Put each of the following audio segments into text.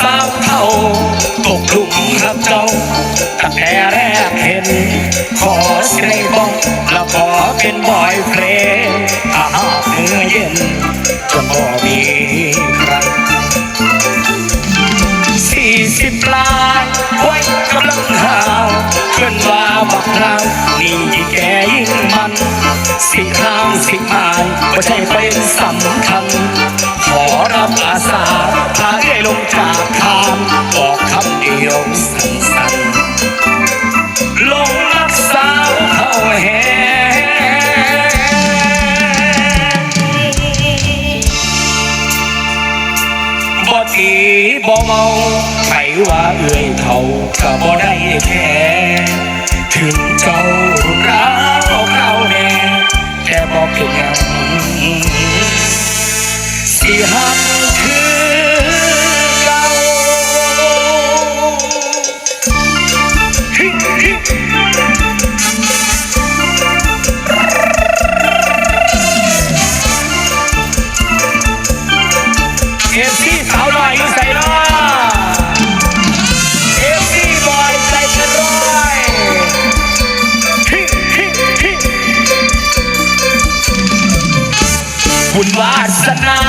สาวเฒ่าตกหลุมกับเจ้าตั้งแต่แรกเห็น ขอเสียงบอกแล้วขอเป็นบอยเพลงถ้าหาเมื่อเย็นจะบ่มีใครสี่สิบล้านไว้กำลังหาวเพื่อนว่าบักเรานี่ยิ่งแก่ยิ่งมัน สิข้างสิมายไม่ใช่เป็นสำคัญ ขอรับอาสาพาให้ลงจากทางบอกคำเดียวสั้นๆลงรักสาวเข้าแหงบ่ตีบ่เมาไผว่าเอื่อยเขาก็บ่ได้แค่ถึงเจ้าร้าเขาแน่แต่บ่เป็นหยัง สิหักคือเก่าเอฟซีสาวหน่อยอยู่ใส่เนาะเอฟซีบอยใจเกินร้อยบุญวาสนา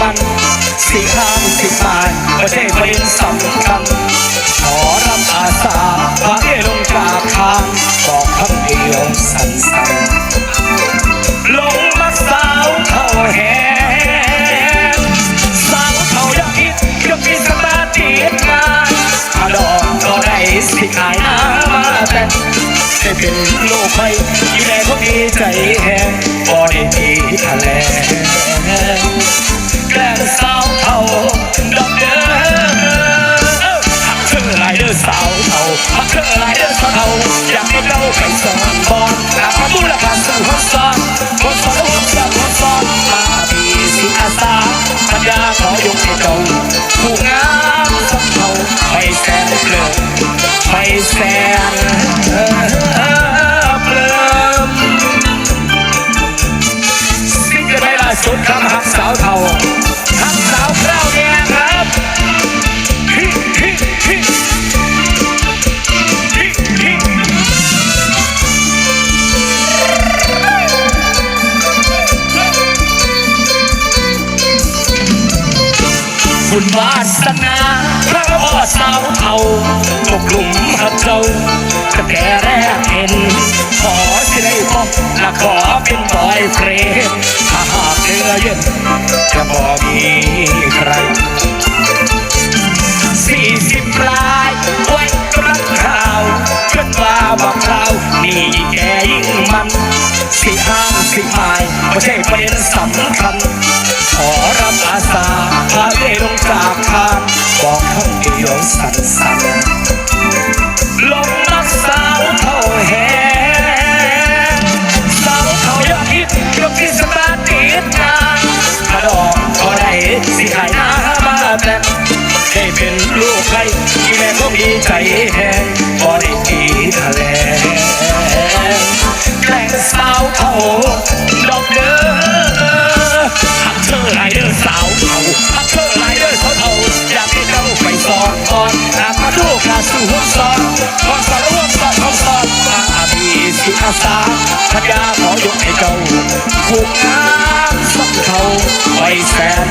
มันสี่ข้างสิบายไม่ใช่ประเด็นสำคัญขอรับอาสาพาให้ลงจากทางบอกคำเดียวสั้นๆลงมาสาวเท่าแหงสาวเท่ายักษ์ยักษ์มีสมาธิงานอาดอกก็ได้สิขายน้ำมาแต่ให้เป็นโลกไปอยู่ในพวกนี้ใจแห้งบ่ได้มีทะเล แสนเปลือกสิ่งใดล่าสุดคำหั นาพระพ่อสาวเทาตกหลุมหักเจ้าตั้งแต่แรกเห็น ขอสิได้พบและขอเป็นบอยเพลงถ้าหากเนื้อเย็นจะบอกมีใครสี่สิบปลายไว้กำลังข่าวเพื่อนว่าบอกเรานี่แก่ยิ่งมันสี่ห้างสี่หายไม่ใช่ประเด็นสำคัญขอรับอาสาพาให้ลงจ มีใจแห้งพอได้กีทะเลแกล้งสาวเท่าดอกเด้อหักเธอไรเดอสาวเทาหักเธอไรเดอสาวเทาอยากให้เจ้าไปสอนก่อนหากมาดูกาสู่ห้องสอนก่อนสอนร่วมสอนห้องสอนมาพี่สิอาสาพัญาขอยกให้เจ้าผูกน้ำสักเทาไว้แสน